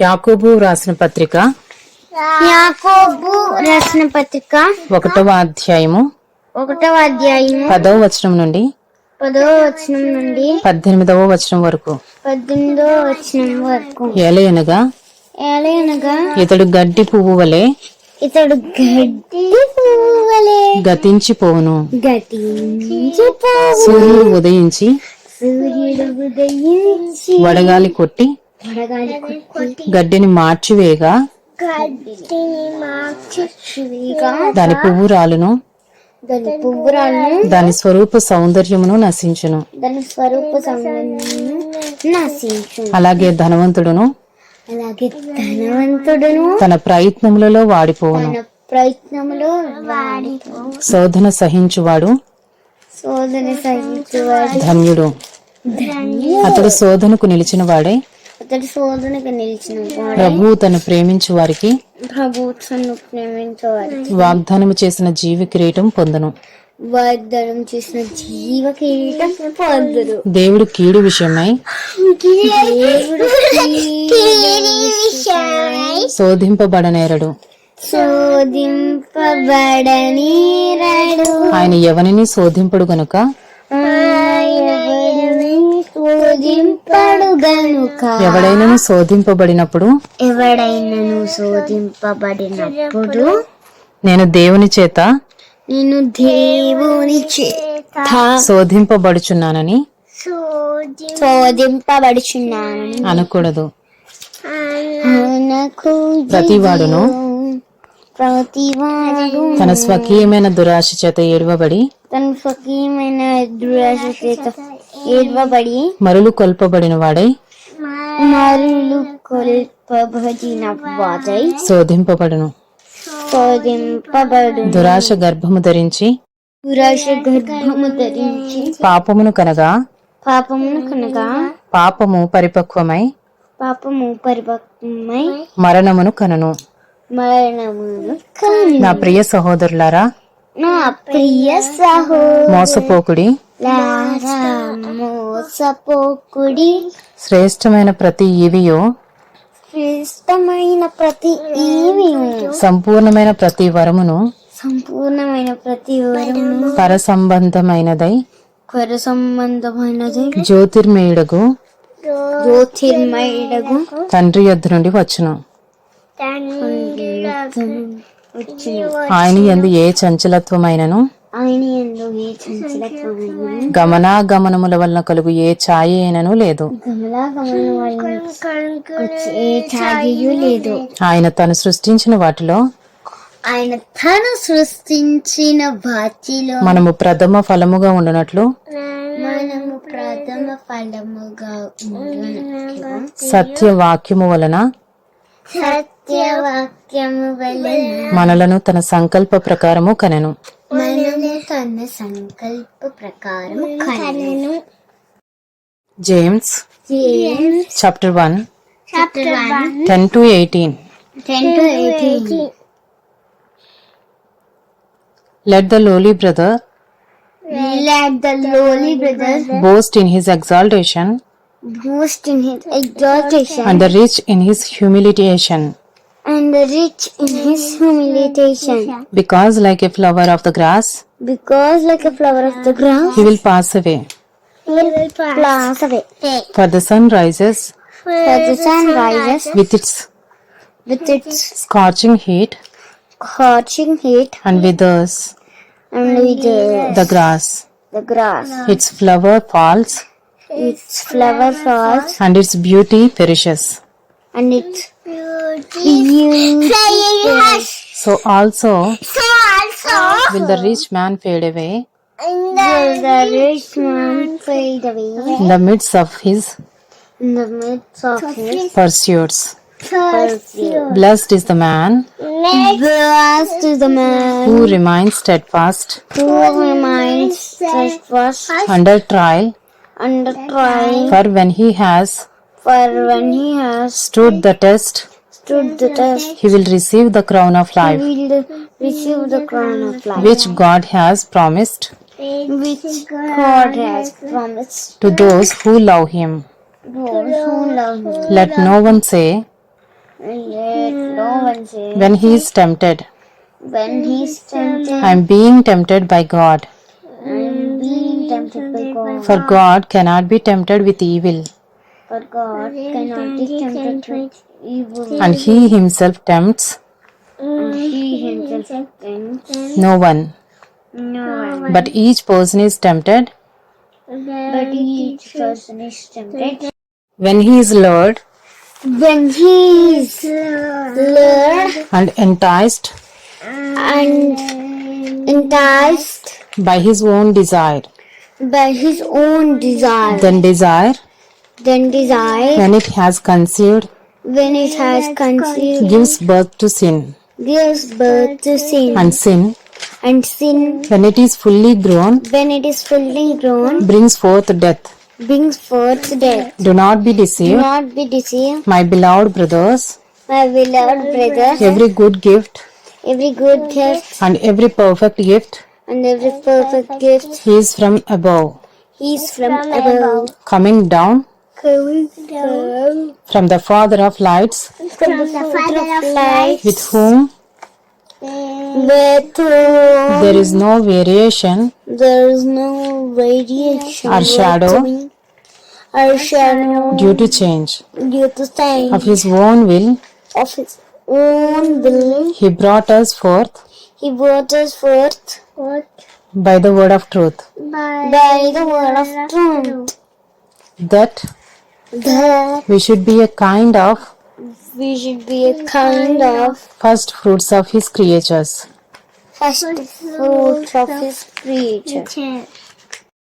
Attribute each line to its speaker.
Speaker 1: యాకోబు రాసిన పత్రిక?
Speaker 2: యాకోబు రాసిన పత్రిక.
Speaker 1: ఒకటవ అధ్యాయము.
Speaker 2: ఒకటవ అధ్యాయము.
Speaker 1: పదవ వచనం నుండి?
Speaker 2: పదవ వచనం నుండి?
Speaker 1: పద్దెనిమిదవ వచనం వరకు.
Speaker 2: పద్దెనిమిదవ వచనం వరకు.
Speaker 1: ఏలయనగా
Speaker 2: ఎలాగనగా
Speaker 1: ఇతడు గడ్డి పువ్వు వలె
Speaker 2: ఇతడు గడ్డి పువ్వులే
Speaker 1: గతించిపోవును.
Speaker 2: గతించిపో
Speaker 1: సూర్యుడు ఉదయించి
Speaker 2: సూర్యుడు ఉదయించి
Speaker 1: వడగాలి కొట్టి గడ్డిని
Speaker 2: మార్చిగా
Speaker 1: దాని పువ్వు రాలును
Speaker 2: దాని పువ్వురాలను
Speaker 1: దాని స్వరూప సౌందర్యమును నశించును.
Speaker 2: దాని స్వరూప నశించు
Speaker 1: అలాగే ధనవంతుడును?
Speaker 2: అలాగే ధనవంతుడును
Speaker 1: తన ప్రయత్నములలో వాడిపోవును.
Speaker 2: తన ప్రయత్నములో
Speaker 1: శోధన సహించువాడు?
Speaker 2: శోధన సహించువాడు.
Speaker 1: ధన్యుడు.
Speaker 2: ధన్య
Speaker 1: అతడు శోధనకు నిలిచిన వాడే?
Speaker 2: అతడు శోధనకు నిలిచిన వాడు.
Speaker 1: ప్రభువు తను ప్రేమించు వారికి
Speaker 2: ప్రభుత్వాన్ని ప్రేమించేవాడు
Speaker 1: వాగ్దానము చేసిన జీవి కిరీటం పొందును.
Speaker 2: వాగ్దానం చేసిన జీవ కిరీటం పొందురు
Speaker 1: దేవుడు కీడు విషయమై
Speaker 2: దేవుడు విషయమై
Speaker 1: శోధింపబడనేరడు
Speaker 2: శోధింపబడనీరడు
Speaker 1: ఆయన ఎవరిని శోధింపడు గనుక? ఎవడైనను శోధింపబడినప్పుడు?
Speaker 2: ఎవడైనను శోధింపబడినప్పుడు?
Speaker 1: నేను దేవుని చేత
Speaker 2: నేను దేవుని చేత
Speaker 1: శోధింపబడుచున్నానని
Speaker 2: శోధింపబడుచున్నానని
Speaker 1: అనకూడదు.
Speaker 2: నాకు
Speaker 1: ప్రతివాడును
Speaker 2: ప్రతివాడు
Speaker 1: తన స్వకీయమైన దురాశ చేత ఏడవబడి
Speaker 2: తన స్వకీయమైన దురాశ చేత ఏడ్వబడి
Speaker 1: మరులు కొల్పబడిన వాడై
Speaker 2: మరులు కొల్పబడిన వాదై
Speaker 1: శోధింపబడును.
Speaker 2: శోధింపబడు
Speaker 1: దురాశ గర్భము ధరించి
Speaker 2: దురాశ గర్భము ధరించి
Speaker 1: పాపమును కనగా
Speaker 2: పాపమును కనుక
Speaker 1: పాపము పరిపక్వమై
Speaker 2: పాపము పరిపక్వమై
Speaker 1: మరణమును కనను.
Speaker 2: మరణమును
Speaker 1: నా ప్రియ సహోదరులారా
Speaker 2: నా ప్రియ సహో
Speaker 1: మోసపోకుడి
Speaker 2: మోసపోకుడి
Speaker 1: శ్రేష్టమైన ప్రతి ఇవియో
Speaker 2: శ్రేష్టమైన ప్రతి ఈవి
Speaker 1: సంపూర్ణమైన ప్రతి వరమును.
Speaker 2: సంపూర్ణమైన ప్రతి వరము
Speaker 1: పర సంబంధమైనదై
Speaker 2: కర సంబంధమైనది
Speaker 1: జ్యోతిర్మయుడగు.
Speaker 2: జ్యోతిర్మయుడగు.
Speaker 1: తండ్రి యొద్ద నుండి వచ్చును.
Speaker 2: వచ్చిన.
Speaker 1: ఆయన ఎందు ఏ చంచలత్వమైనను? గమనాగమనముల వలన కలుగు ఏ ఛాయ అయినను లేదు. ఆయన తను సృష్టించిన వాటిలో
Speaker 2: ఆయన తను సృష్టించిన వాటిలో
Speaker 1: మనము ప్రథమ ఫలముగా ఉండునట్లు
Speaker 2: మనము ప్రథమ ఫలముగా
Speaker 1: సత్యవాక్యము వలన
Speaker 2: సత్యవాక్యము వలన
Speaker 1: మనలను తన సంకల్ప ప్రకారము కనెను.
Speaker 2: మనము తన సంకల్ప ప్రకారం కనెను
Speaker 1: James chapter one
Speaker 2: chapter one
Speaker 1: ten to eighteen
Speaker 2: ten to eighteen
Speaker 1: let the lowly brother
Speaker 2: Let the lowly brother
Speaker 1: boast in his exaltation
Speaker 2: boast in his exaltation
Speaker 1: and the rich in his humiliation
Speaker 2: and the rich in his humiliation.
Speaker 1: because like a flower of the grass
Speaker 2: Because like a flower of the grass,
Speaker 1: he will pass away
Speaker 2: he will pass away.
Speaker 1: for the sun rises
Speaker 2: For the sun rises
Speaker 1: with its
Speaker 2: with its
Speaker 1: scorching heat
Speaker 2: scorching heat
Speaker 1: and withers
Speaker 2: and with the,
Speaker 1: the grass
Speaker 2: the grass.
Speaker 1: its flower falls
Speaker 2: Its flower falls
Speaker 1: and its beauty perishes
Speaker 2: and its beauty.
Speaker 1: so also
Speaker 2: So also
Speaker 1: will the rich man fade away?
Speaker 2: will the rich man fade away.
Speaker 1: in the midst of his?
Speaker 2: In the midst of his
Speaker 1: pursuits.
Speaker 2: pursuit.
Speaker 1: blessed is the man
Speaker 2: Blessed is the man
Speaker 1: who remains steadfast
Speaker 2: who remains steadfast
Speaker 1: under trial.
Speaker 2: under trial,
Speaker 1: for when he has
Speaker 2: for when he has
Speaker 1: stood the test
Speaker 2: stood the test,
Speaker 1: he will receive the crown of
Speaker 2: he
Speaker 1: life
Speaker 2: will receive the crown of life,
Speaker 1: which God has promised
Speaker 2: which God has promised
Speaker 1: to those who love him.
Speaker 2: those who love him.
Speaker 1: Let no one say,
Speaker 2: And yet no one says
Speaker 1: when he is tempted.
Speaker 2: when he's tempted
Speaker 1: I am being tempted by God.
Speaker 2: and being tempted by God.
Speaker 1: For God cannot be tempted with evil,
Speaker 2: For God cannot be tempted with evil.
Speaker 1: and he himself tempts
Speaker 2: And mm, he himself tempts
Speaker 1: no one.
Speaker 2: no one.
Speaker 1: But each person is tempted
Speaker 2: But each person is tempted
Speaker 1: when he is lured
Speaker 2: when he is lured
Speaker 1: and enticed
Speaker 2: and enticed
Speaker 1: by his own desire.
Speaker 2: by his own desire.
Speaker 1: Then desire,
Speaker 2: Then desire,
Speaker 1: when it has conceived,
Speaker 2: when it has conceived,
Speaker 1: gives birth to sin,
Speaker 2: gives birth to sin.
Speaker 1: and sin,
Speaker 2: And sin,
Speaker 1: when it is fully grown,
Speaker 2: when it is fully grown,
Speaker 1: brings forth death.
Speaker 2: brings forth death.
Speaker 1: Do not be deceived.
Speaker 2: Do
Speaker 1: deceived,
Speaker 2: not be deceived,
Speaker 1: my beloved brothers.
Speaker 2: my beloved brothers.
Speaker 1: Every good gift
Speaker 2: Every good gift
Speaker 1: and every perfect gift
Speaker 2: and every perfect gift
Speaker 1: is from above,
Speaker 2: is from above.
Speaker 1: Coming down from the Father of lights,
Speaker 2: from the Father of light,
Speaker 1: with whom?
Speaker 2: With whom?
Speaker 1: There is no variation.
Speaker 2: There is no variation.
Speaker 1: Or shadow.
Speaker 2: or shadow.
Speaker 1: due to change.
Speaker 2: due to time
Speaker 1: Of his own will,
Speaker 2: of his own will.
Speaker 1: he brought us forth.
Speaker 2: He brought us forth.
Speaker 1: By the word of truth,
Speaker 2: by the word of truth.
Speaker 1: That
Speaker 2: that
Speaker 1: we should be a kind of
Speaker 2: we should be a kind of
Speaker 1: first fruits of his creatures.
Speaker 2: first fruit of his creature.